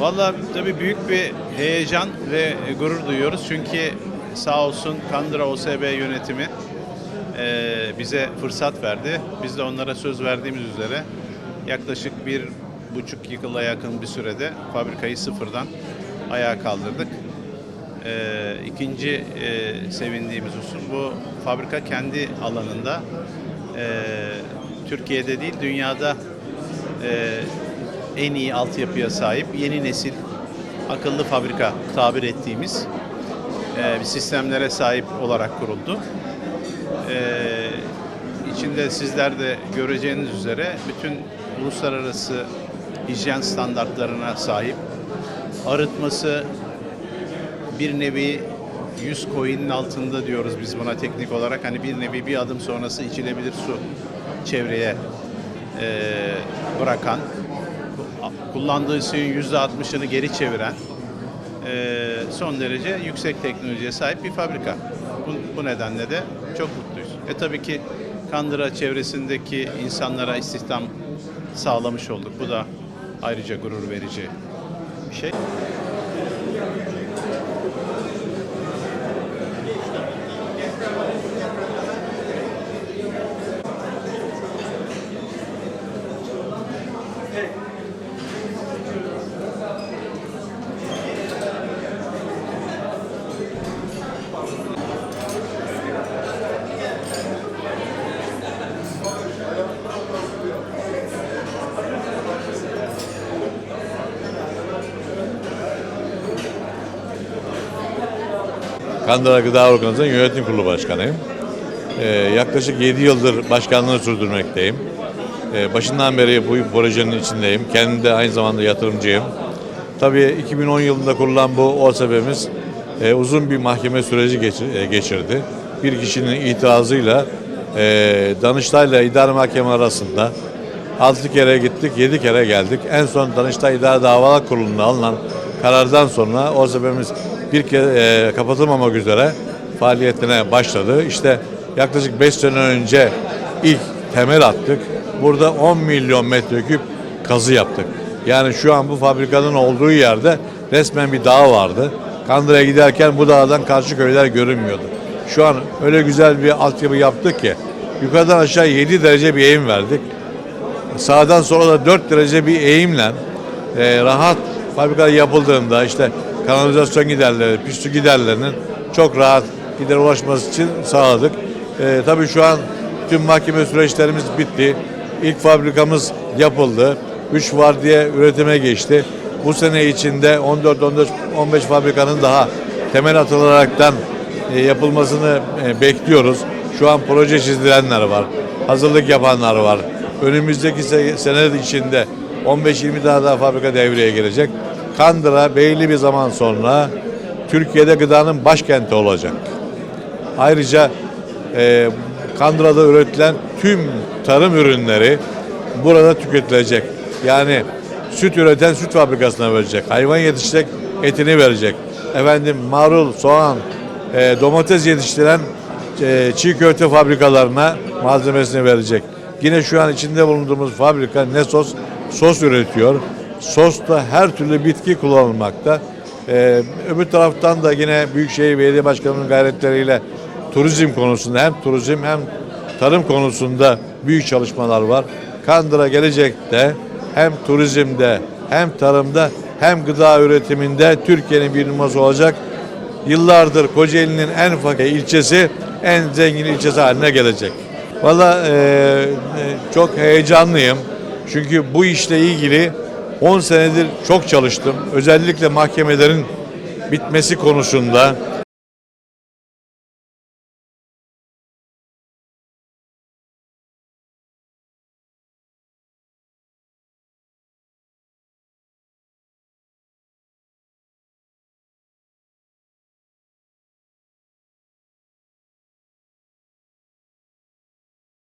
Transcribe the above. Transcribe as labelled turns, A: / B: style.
A: Vallahi tabii büyük bir heyecan ve gurur duyuyoruz. Çünkü sağ olsun Kandıra OSB yönetimi bize fırsat verdi. Biz de onlara söz verdiğimiz üzere yaklaşık bir buçuk yıla yakın bir sürede fabrikayı sıfırdan ayağa kaldırdık. Eee ikinci eee, sevindiğimiz husus bu fabrika kendi alanında eee, Türkiye'de değil dünyada eee, en iyi altyapıya sahip yeni nesil akıllı fabrika tabir ettiğimiz bir sistemlere sahip olarak kuruldu. Eee içinde sizler de göreceğiniz üzere bütün uluslararası hijyen standartlarına sahip arıtması bir nevi 100 coin'in altında diyoruz biz buna teknik olarak. Hani bir nevi bir adım sonrası içilebilir su çevreye eee, bırakan, kullandığı suyun %60'ını geri çeviren eee, son derece yüksek teknolojiye sahip bir fabrika. Bu, bu nedenle de çok mutluyuz. E tabii ki Kandıra çevresindeki insanlara istihdam sağlamış olduk. Bu da ayrıca gurur verici bir şey.
B: Kandıra Gıda Organizasyonu Yönetim Kurulu Başkanıyım. Ee, yaklaşık 7 yıldır başkanlığını sürdürmekteyim. Ee, başından beri bu projenin içindeyim. Kendim de aynı zamanda yatırımcıyım. Tabii 2010 yılında kurulan bu OSB'miz e, uzun bir mahkeme süreci e, geçirdi. Bir kişinin itirazıyla e, Danıştay'la idare mahkeme arasında 6 kere gittik, 7 kere geldik. En son Danıştay İdare Davalar Kurulu'nda alınan karardan sonra OSB'miz bir kere e, kapatılmamak üzere faaliyetine başladı. İşte yaklaşık 5 sene önce ilk temel attık. Burada 10 milyon metreküp kazı yaptık. Yani şu an bu fabrikanın olduğu yerde resmen bir dağ vardı. Kandıra'ya giderken bu dağdan karşı köyler görünmüyordu. Şu an öyle güzel bir altyapı yaptık ki yukarıdan aşağı 7 derece bir eğim verdik. Sağdan sola da 4 derece bir eğimle e, rahat fabrika yapıldığında işte kanalizasyon giderleri, pis giderlerinin çok rahat gider ulaşması için sağladık. E, tabii şu an tüm mahkeme süreçlerimiz bitti. İlk fabrikamız yapıldı. 3 var diye üretime geçti. Bu sene içinde 14-15 fabrikanın daha temel atılaraktan e, yapılmasını e, bekliyoruz. Şu an proje çizilenler var. Hazırlık yapanlar var. Önümüzdeki se- seneler içinde 15-20 tane daha fabrika devreye girecek. Kandıra belli bir zaman sonra Türkiye'de gıdanın başkenti olacak. Ayrıca e, Kandıra'da üretilen tüm tarım ürünleri burada tüketilecek. Yani süt üreten süt fabrikasına verecek. Hayvan yetişecek, etini verecek. Efendim marul, soğan, e, domates yetiştiren e, çiğ köfte fabrikalarına malzemesini verecek. Yine şu an içinde bulunduğumuz fabrika Nesos sos üretiyor. Sosta her türlü bitki kullanılmakta. Ee, öbür taraftan da yine Büyükşehir Belediye Başkanı'nın gayretleriyle turizm konusunda hem turizm hem tarım konusunda büyük çalışmalar var. Kandıra gelecekte hem turizmde hem tarımda hem gıda üretiminde Türkiye'nin bir numarası olacak. Yıllardır Kocaeli'nin en fakir ilçesi en zengin ilçesi haline gelecek. Valla e, e, çok heyecanlıyım. Çünkü bu işle ilgili 10 senedir çok çalıştım. Özellikle mahkemelerin bitmesi konusunda